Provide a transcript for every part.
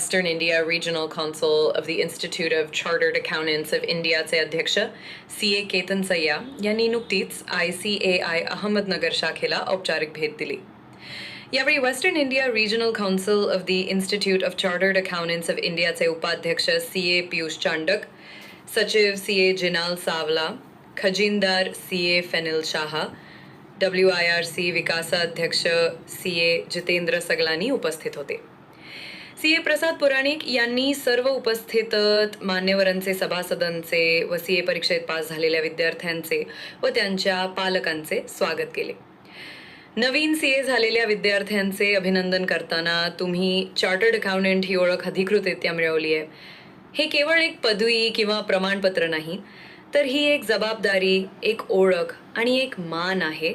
Western India Regional Council of the Institute of Chartered Accountants of इंडियाचे अध्यक्ष C A Ketan Sayya यांनी नुकतीच I C A I Ahmednagar शाखेला औपचारिक भेट दिली यावेळी Western India Regional Council of the Institute of Chartered Accountants of इंडियाचे उपाध्यक्ष सी ए पियुष चांडक सचिव C A Jinal Savla खजिनदार C A Fenil Shah W I R C विकासाध्यक्ष C A Jitendra Saglani उपस्थित होते सी ए प्रसाद पुराणिक यांनी सर्व उपस्थित मान्यवरांचे सभासदांचे व सी ए परीक्षेत पास झालेल्या विद्यार्थ्यांचे व त्यांच्या पालकांचे स्वागत केले. नवीन सी ए झालेल्या विद्यार्थ्यांचे अभिनंदन करताना तुम्ही चार्टर्ड अकाउंटंट ही ओळख अधिकृतरित्या मिळवली आहे. हे केवळ एक पदवी किंवा प्रमाणपत्र नाही तर ही एक जबाबदारी एक ओळख आणि एक मान आहे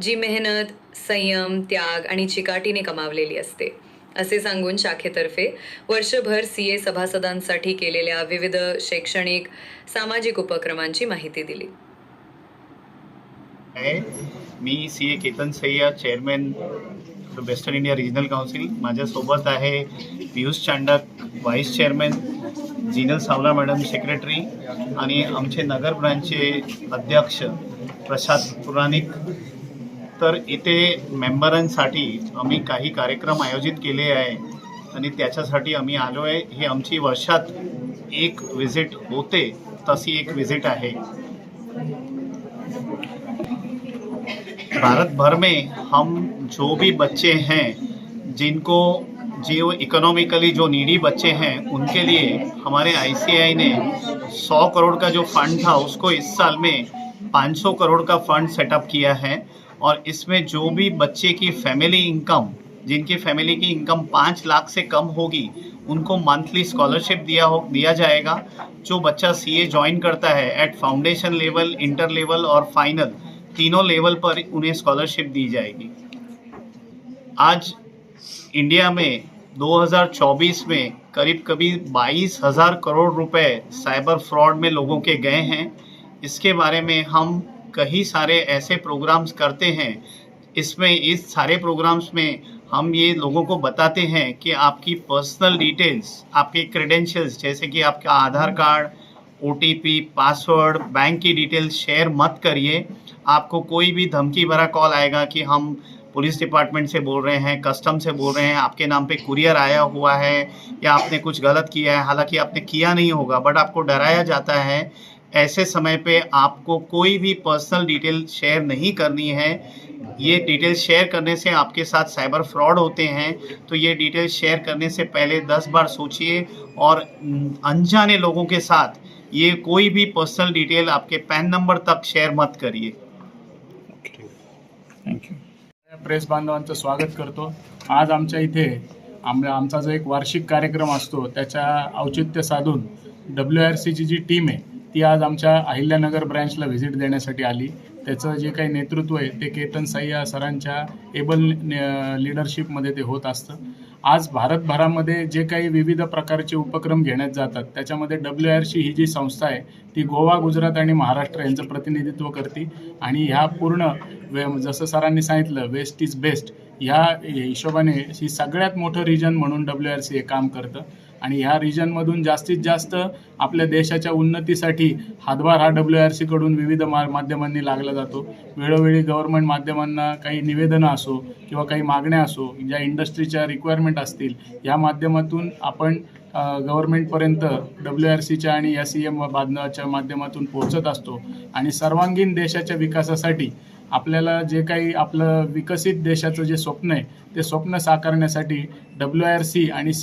जी मेहनत संयम त्याग आणि चिकाटीने कमावलेली असते. असे सांगून शाखेतर्फे वर्षभर सी ए सभासदांसाठी केलेल्या विविध शैक्षणिक सामाजिक उपक्रमांची माहिती दिली. मी C A Ketan Sayya chairman western India regional council माझ्यासोबत आहे Piyush Chandak vice chairman Jinal Savla madam secretary आणि आमचे नगर ब्रांचचे अध्यक्ष प्रसाद पुराणिक. तर इथे मेंबरांसाठी आम्ही काही कार्यक्रम आयोजित केले आहे आणि त्याच्यासाठी आम्ही आलो आहे ही आमची वर्षात एक विज़िट होते, तशी एक विज़िट आहे. भारत भर में हम जो भी बच्चे हैं, जिनको जो इकोनॉमिकली जो नीडी बच्चे हैं, उनके लिए हमारे आईसीआई ने 100 करोड़ का जो फंड था, उसको इस साल में 500 करोड़ का फंड सेटअप किया है। और इसमें जो भी बच्चे की फैमिली इनकम जिनकी फैमिली की इनकम पाँच लाख से कम होगी, उनको मंथली स्कॉलरशिप दिया हो, दिया जाएगा। जो बच्चा सीए ज्वाइन करता है at foundation level inter level और फाइनल तीनों लेवल पर उन्हें स्कॉलरशिप दी जाएगी। आज इंडिया में 2024 में करीब करीब बाईस हज़ार करोड़ रुपए साइबर फ्रॉड में लोगों के गए हैं। इसके बारे में हम कई सारे ऐसे प्रोग्राम्स करते हैं। इसमें, इस सारे प्रोग्राम्स में हम ये लोगों को बताते हैं कि आपकी पर्सनल डिटेल्स आपके क्रेडेंशियल्स जैसे कि आपका Aadhaar card OTP password bank की डिटेल्स शेयर मत करिए। आपको कोई भी धमकी भरा कॉल आएगा कि हम पुलिस डिपार्टमेंट से बोल रहे हैं कस्टम से बोल रहे हैं, आपके नाम पे कुरियर आया हुआ है या आपने कुछ गलत किया है, हालाँकि आपने किया नहीं होगा बट आपको डराया जाता है ऐसे समय पे आपको कोई भी पर्सनल डिटेल शेयर नहीं करनी है। ये डिटेल शेयर करने से आपके साथ साइबर फ्रॉड होते हैं। तो ये डिटेल शेयर करने से पहले दस बार सोचिए और अनजाने लोगों के साथ ये कोई भी पर्सनल डिटेल आपके पैन नंबर तक शेयर मत करिए। प्रेस बांधवांचं स्वागत करतो। आज आमच्या इथे आम जो एक वार्षिक कार्यक्रम असतो, त्याच्या औचित्य साधून डब्ल्यू आर सीची जी टीम आहे ती आज आमच्या अहिल्यानगर ब्रँचला व्हिजिट देण्यासाठी आली. त्याचं जे काही नेतृत्व आहे ते केतन सय्या सरांच्या एबल लिडरशिपमध्ये ते होत असतं. आज भारतभरामध्ये जे काही विविध प्रकारचे उपक्रम घेण्यात जातात त्याच्यामध्ये डब्ल्यू आर सी ही जी संस्था आहे ती गोवा गुजरात आणि महाराष्ट्र यांचं प्रतिनिधित्व करते. आणि ह्या पूर्ण वे जसं सरांनी सांगितलं वेस्ट इज बेस्ट ह्या हिशोबाने ही सगळ्यात मोठं रिजन म्हणून डब्ल्यू आर सी हे काम करतं. आणि ह्या रिजनमधून जास्तीत जास्त आपल्या देशाच्या उन्नतीसाठी हातभार हा डब्ल्यू आर सीकडून विविध मा माध्यमांनी लागला जातो. वेळोवेळी गव्हर्नमेंट माध्यमांना काही निवेदनं असो किंवा काही मागण्या असो ज्या इंडस्ट्रीच्या रिक्वायरमेंट असतील या माध्यमातून आपण गव्हर्नमेंटपर्यंत डब्ल्यू आर सीच्या आणि या सी एम बांधवाच्या माध्यमातून पोहोचत असतो. आणि सर्वांगीण देशाच्या विकासासाठी आपल्याला जे काही आपलं विकसित देशाचं जे स्वप्न आहे ते स्वप्न साकारण्यासाठी डब्ल्यू आर सी आणि सी